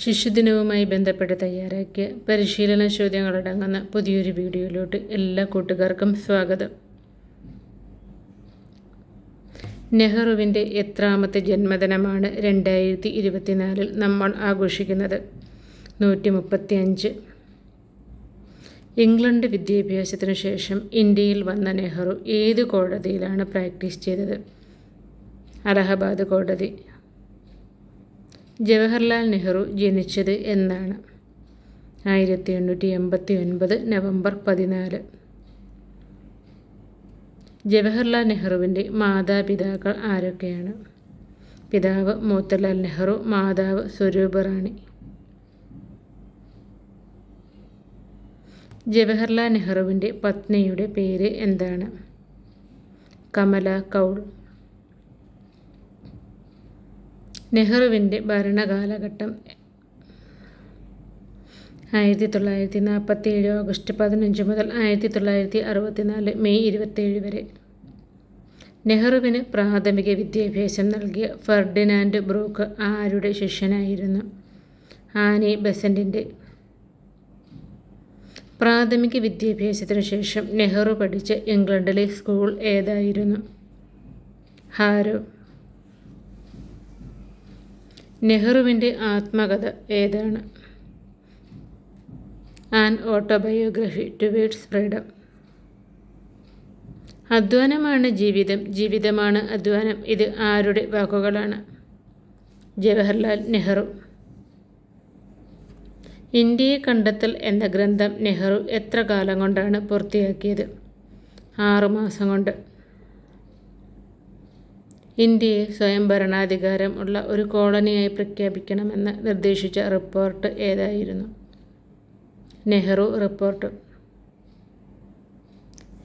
ശിശുദിനവുമായി ബന്ധപ്പെട്ട് തയ്യാറാക്കിയ പരിശീലന ചോദ്യങ്ങളടങ്ങുന്ന പുതിയൊരു വീഡിയോയിലോട്ട് എല്ലാ കൂട്ടുകാർക്കും സ്വാഗതം. നെഹ്റുവിന്റെ എത്രാമത്തെ ജന്മദിനമാണ് രണ്ടായിരത്തി ഇരുപത്തിനാലിൽ നമ്മൾ ആഘോഷിക്കുന്നത്. നൂറ്റി മുപ്പത്തി അഞ്ച് ഇംഗ്ലണ്ട് വിദ്യാഭ്യാസത്തിനു ശേഷം ഇന്ത്യയിൽ വന്ന നെഹ്റു ഏത് കോടതിയിലാണ് പ്രാക്ടീസ് ചെയ്തത്? അലഹബാദ് കോടതി ജവഹർലാൽ നെഹ്റു ജനിച്ചത് എന്നാണ്. ആയിരത്തി എണ്ണൂറ്റി എൺപത്തി ഒൻപത് നവംബർ പതിനാല്. ജവഹർലാൽ നെഹ്റുവിന്റെ മാതാപിതാക്കൾ ആരൊക്കെയാണ്? പിതാവ് മോത്തിലാൽ നെഹ്റു മാതാവ് സ്വരൂപ റാണി ജവഹർലാൽ നെഹ്റുവിന്റെ പത്നിയുടെ പേര് എന്താണ്? കമല കൗൾ. നെഹ്റുവിന്റെ ഭരണകാലഘട്ടം ആയിരത്തി തൊള്ളായിരത്തി നാൽപ്പത്തി ഏഴ് ഓഗസ്റ്റ് പതിനഞ്ച് മുതൽ ആയിരത്തി തൊള്ളായിരത്തി അറുപത്തിനാല് മെയ് ഇരുപത്തേഴ് വരെ. നെഹ്റുവിന് പ്രാഥമിക വിദ്യാഭ്യാസം നൽകിയ ഫെർഡിനാൻഡ് ബ്രൂക്ക് ആരുടെ ശിഷ്യനായിരുന്നു? ആനി ബെസന്റിന്റെ പ്രാഥമിക വിദ്യാഭ്യാസത്തിനു ശേഷം നെഹ്റു പഠിച്ച ഇംഗ്ലണ്ടിലെ സ്കൂൾ ഏതായിരുന്നു? ഹാരോ. നെഹ്റുവിന്റെ ആത്മകഥ ഏതാണ്? ആൻ ഓട്ടോബയോഗ്രഫി ടുവേഡ്സ് ഫ്രീഡം അധ്വാനമാണ് ജീവിതം ജീവിതമാണ് അധ്വാനം. ഇത് ആരുടെ വാക്കുകളാണ്? ജവഹർലാൽ നെഹ്റു. ഇന്ത്യയെ കണ്ടെത്തൽ എന്ന ഗ്രന്ഥം നെഹ്റു എത്ര കാലം കൊണ്ടാണ് പൂർത്തിയാക്കിയത്? ആറുമാസം കൊണ്ട്. ഇന്ത്യയെ സ്വയം ഭരണാധികാരം ഉള്ള ഒരു കോളനിയായി പ്രഖ്യാപിക്കണമെന്ന് നിർദ്ദേശിച്ച റിപ്പോർട്ട് ഏതായിരുന്നു? നെഹ്റു റിപ്പോർട്ട്.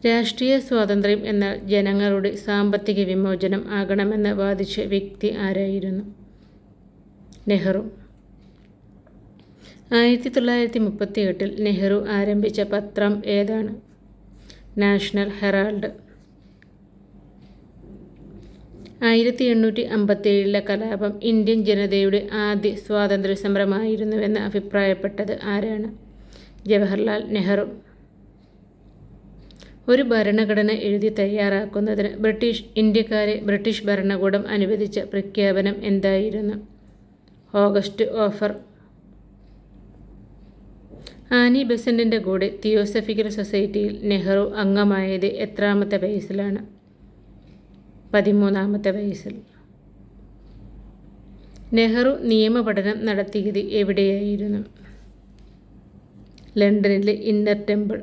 രാഷ്ട്രീയ സ്വാതന്ത്ര്യം എന്നാൽ ജനങ്ങളുടെ സാമ്പത്തിക വിമോചനം ആകണമെന്ന് വാദിച്ച വ്യക്തി ആരായിരുന്നു? നെഹ്റു. ആയിരത്തി തൊള്ളായിരത്തി മുപ്പത്തി എട്ടിൽ നെഹ്റു ആരംഭിച്ച പത്രം ഏതാണ്? National Herald. ആയിരത്തി എണ്ണൂറ്റി അമ്പത്തേഴിലെ കലാപം ഇന്ത്യൻ ജനതയുടെ ആദ്യ സ്വാതന്ത്ര്യ സമരമായിരുന്നുവെന്ന് അഭിപ്രായപ്പെട്ടത് ആരാണ്? ജവഹർലാൽ നെഹ്റു. ഒരു ഭരണഘടന എഴുതി തയ്യാറാക്കുന്നതിന് ബ്രിട്ടീഷ് ഇന്ത്യക്കാരെ ബ്രിട്ടീഷ് ഭരണകൂടം അനുവദിച്ച പ്രഖ്യാപനം എന്തായിരുന്നു? August offer. ആനി ബെസന്റിന്റെ കൂടെ തിയോസഫിക്കൽ സൊസൈറ്റിയിൽ നെഹ്റു അംഗമായത് എത്രാമത്തെ വയസ്സിലാണ്? പതിമൂന്നാമത്തെ വയസ്സിൽ. നെഹ്റു നിയമപഠനം നടത്തിയത് എവിടെയായിരുന്നു? ലണ്ടനിലെ ഇന്നർ ടെമ്പിൾ.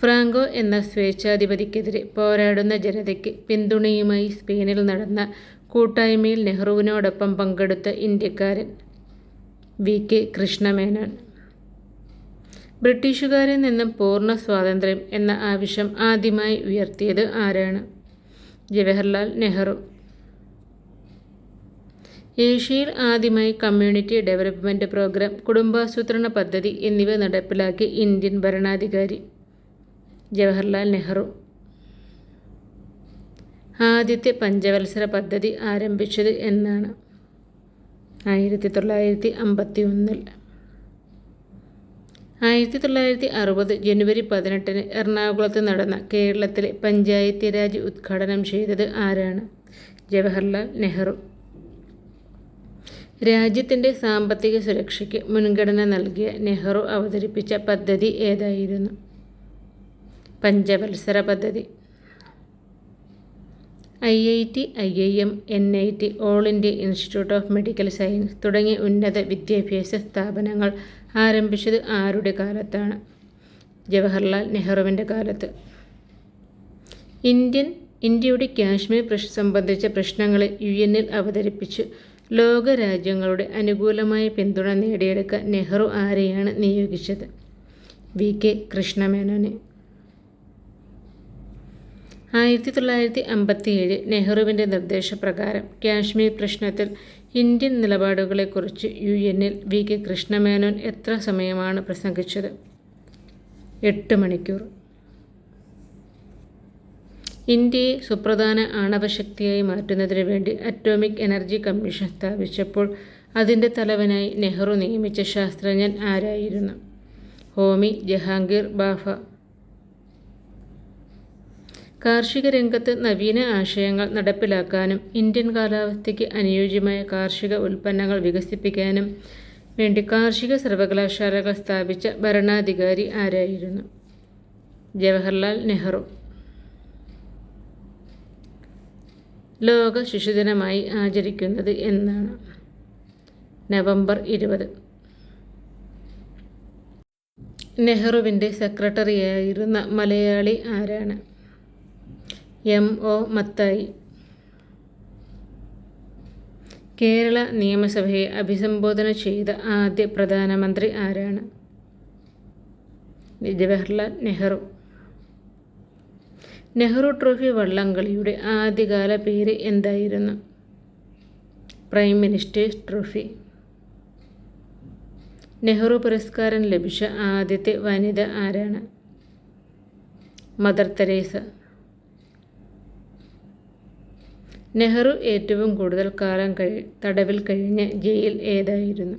ഫ്രാങ്കോ എന്ന സ്വേച്ഛാധിപതിക്കെതിരെ പോരാടുന്ന ജനതയ്ക്ക് പിന്തുണയുമായി സ്പെയിനിൽ നടന്ന കൂട്ടായ്മയിൽ നെഹ്റുവിനോടൊപ്പം പങ്കെടുത്ത ഇന്ത്യക്കാരൻ വി കെ കൃഷ്ണമേനോൻ. ബ്രിട്ടീഷുകാരിൽ നിന്നും പൂർണ സ്വാതന്ത്ര്യം എന്ന ആവശ്യം ആദ്യമായി ഉയർത്തിയത് ആരാണ്? ജവഹർലാൽ നെഹ്റു. ഏഷ്യയിൽ ആദ്യമായി കമ്മ്യൂണിറ്റി ഡെവലപ്മെന്റ് പ്രോഗ്രാം കുടുംബാസൂത്രണ പദ്ധതി എന്നിവ നടപ്പിലാക്കി ഇന്ത്യൻ ഭരണാധികാരി ജവഹർലാൽ നെഹ്റു. ആദ്യത്തെ പഞ്ചവത്സര പദ്ധതി ആരംഭിച്ചത് എന്നാണ്. ആയിരത്തി തൊള്ളായിരത്തി അമ്പത്തി ഒന്നിൽ ആയിരത്തി തൊള്ളായിരത്തി അറുപത് ജനുവരി പതിനെട്ടിന് എറണാകുളത്ത് നടന്ന കേരളത്തിലെ പഞ്ചായത്തി രാജ് ഉദ്ഘാടനം ചെയ്തത് ആരാണ്? ജവഹർലാൽ നെഹ്റു. രാജ്യത്തിന്റെ സാമ്പത്തിക സുരക്ഷയ്ക്ക് മുൻഗണന നൽകിയ നെഹ്റു അവതരിപ്പിച്ച പദ്ധതി ഏതായിരുന്നു? പഞ്ചവത്സര പദ്ധതി. I I T I I M N I T all India institute of medical science തുടങ്ങിയ ഉന്നത വിദ്യാഭ്യാസ സ്ഥാപനങ്ങൾ ആരംഭിച്ചത് ആരുടെ കാലത്താണ്? ജവഹർലാൽ നെഹ്റുവിന്റെ കാലത്ത്. ഇന്ത്യൻ ഇന്ത്യയുടെ കാശ്മീർ പ്രശ്ന സംബന്ധിച്ച പ്രശ്നങ്ങളെ യു എന്നിൽ അവതരിപ്പിച്ച് ലോകരാജ്യങ്ങളുടെ അനുകൂലമായ പിന്തുണ നേടിയെടുക്കാൻ നെഹ്റു ആരെയാണ് നിയോഗിച്ചത്? വി കെ കൃഷ്ണമേനോനെ. ആയിരത്തി തൊള്ളായിരത്തി അമ്പത്തിയേഴ് നെഹ്റുവിന്റെ നിർദ്ദേശപ്രകാരം കാശ്മീർ പ്രശ്നത്തിൽ ഇന്ത്യൻ നിലപാടുകളെക്കുറിച്ച് യു എന്നിൽ വി കെ കൃഷ്ണമേനോൻ എത്ര സമയമാണ് പ്രസംഗിച്ചത്? എട്ട് മണിക്കൂർ. ഇന്ത്യയെ സുപ്രധാന ആണവശക്തിയായി മാറ്റുന്നതിനു വേണ്ടി അറ്റോമിക് എനർജി കമ്മീഷൻ സ്ഥാപിച്ചപ്പോൾ അതിന്റെ തലവനായി നെഹ്റു നിയമിച്ച ശാസ്ത്രജ്ഞൻ ആരായിരുന്നു? ഹോമി ജഹാംഗീർ ബാഫ. കാർഷിക രംഗത്ത് നവീന ആശയങ്ങൾ നടപ്പിലാക്കാനും ഇന്ത്യൻ കാലാവസ്ഥയ്ക്ക് അനുയോജ്യമായ കാർഷിക ഉൽപ്പന്നങ്ങൾ വികസിപ്പിക്കാനും വേണ്ടി കാർഷിക സർവകലാശാലകൾ സ്ഥാപിച്ച ഭരണാധികാരി ആരായിരുന്നു? ജവഹർലാൽ നെഹ്റു. ലോക ശിശുദിനമായി ആചരിക്കുന്നത് എന്നാണ്. നവംബർ ഇരുപത്. നെഹ്റുവിന്റെ സെക്രട്ടറിയായിരുന്ന മലയാളി ആരാണ്? M O Mathai. കേരള നിയമസഭയെ അഭിസംബോധന ചെയ്ത ആദ്യ പ്രധാനമന്ത്രി ആരാണ്? ജവഹർലാൽ നെഹ്റു. നെഹ്റു ട്രോഫി വള്ളംകളിയുടെ ആദ്യകാല പേര് എന്തായിരുന്നു? Prime ministers trophy. നെഹ്റു പുരസ്കാരം ലഭിച്ച ആദ്യത്തെ വനിത ആരാണ്? Mother Teresa. നെഹ്റു ഏറ്റവും കൂടുതൽ കാലം കഴി തടവിൽ കഴിഞ്ഞ ജയിൽ ഏതായിരുന്നു?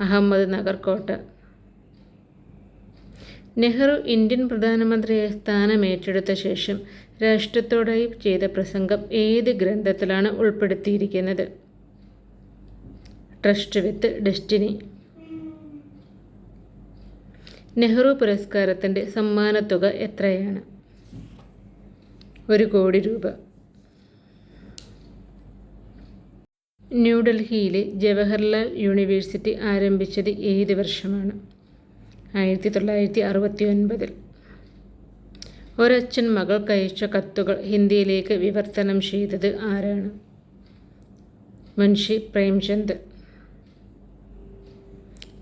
അഹമ്മദ് നഗർ കോട്ട. നെഹ്റു ഇന്ത്യൻ പ്രധാനമന്ത്രിയായി സ്ഥാനമേറ്റെടുത്ത ശേഷം രാഷ്ട്രത്തോടായി ചെയ്ത പ്രസംഗം ഏത് ഗ്രന്ഥത്തിലാണ് ഉൾപ്പെടുത്തിയിരിക്കുന്നത്? Trust with destiny. നെഹ്റു പുരസ്കാരത്തിന്റെ സമ്മാനത്തുക എത്രയാണ്? ഒരു കോടി രൂപ. ന്യൂഡൽഹിയിലെ ജവഹർലാൽ യൂണിവേഴ്സിറ്റി ആരംഭിച്ചത് ഏത് വർഷമാണ്? ആയിരത്തി തൊള്ളായിരത്തി അറുപത്തി ഒൻപതിൽ ഒരച്ഛൻ മകൾക്കയച്ച കത്തുകൾ ഹിന്ദിയിലേക്ക് വിവർത്തനം ചെയ്തത് ആരാണ്? മുൻഷി പ്രേംചന്ദ്.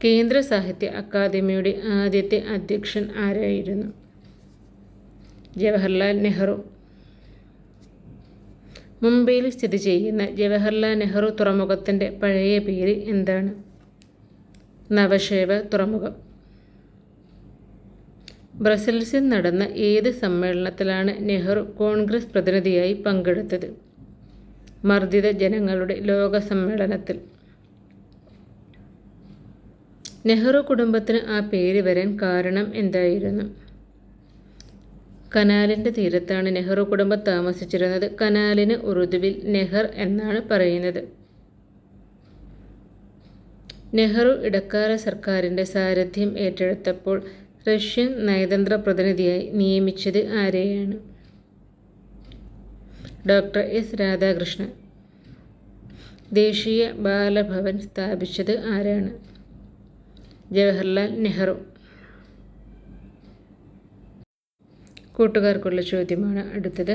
കേന്ദ്ര സാഹിത്യ അക്കാദമിയുടെ ആദ്യത്തെ അധ്യക്ഷൻ ആരായിരുന്നു? ജവഹർലാൽ നെഹ്റു. മുംബൈയിൽ സ്ഥിതി ചെയ്യുന്ന ജവഹർലാൽ നെഹ്റു തുറമുഖത്തിന്റെ പഴയ പേര് എന്താണ്? നവശേവ തുറമുഖം. ബ്രസൽസിൽ നടന്ന ഏത് സമ്മേളനത്തിലാണ് നെഹ്റു കോൺഗ്രസ് പ്രതിനിധിയായി പങ്കെടുത്തത്? മർദ്ദിത ജനങ്ങളുടെ ലോക സമ്മേളനത്തിൽ. നെഹ്റു കുടുംബത്തിന് ആ പേര് വരാൻ കാരണം എന്തായിരുന്നു? കനാലിന്റെ തീരത്താണ് നെഹ്റു കുടുംബം താമസിച്ചിരുന്നത്. കനാലിന് ഉറുദുവിൽ നെഹർ എന്നാണ് പറയുന്നത്. നെഹ്റു ഇടക്കാല സർക്കാരിന്റെ സാരഥ്യം ഏറ്റെടുത്തപ്പോൾ റഷ്യൻ നയതന്ത്ര പ്രതിനിധിയായി നിയമിച്ചത് ആരെയാണ്? Doctor S. രാധാകൃഷ്ണൻ. ദേശീയ ബാലഭവൻ സ്ഥാപിച്ചത് ആരാണ്? ജവഹർലാൽ നെഹ്റു. കൂട്ടുകാർക്കുള്ള ചോദ്യമാണ് അടുത്തത്.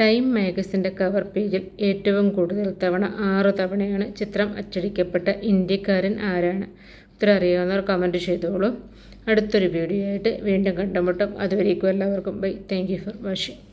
ടൈം മാഗസിന്റെ കവർ പേജിൽ ഏറ്റവും കൂടുതൽ തവണ ആറു തവണയാണ് ചിത്രം അച്ചടിക്കപ്പെട്ട ഇന്ത്യക്കാരൻ ആരാണ്? ഉത്തരം അറിയാവുന്നവർ കമന്റ് ചെയ്തോളൂ. അടുത്തൊരു വീഡിയോ ആയിട്ട് വീണ്ടും കണ്ടുമുട്ടും. അതുവരേക്കും എല്ലാവർക്കും bye thank you for watching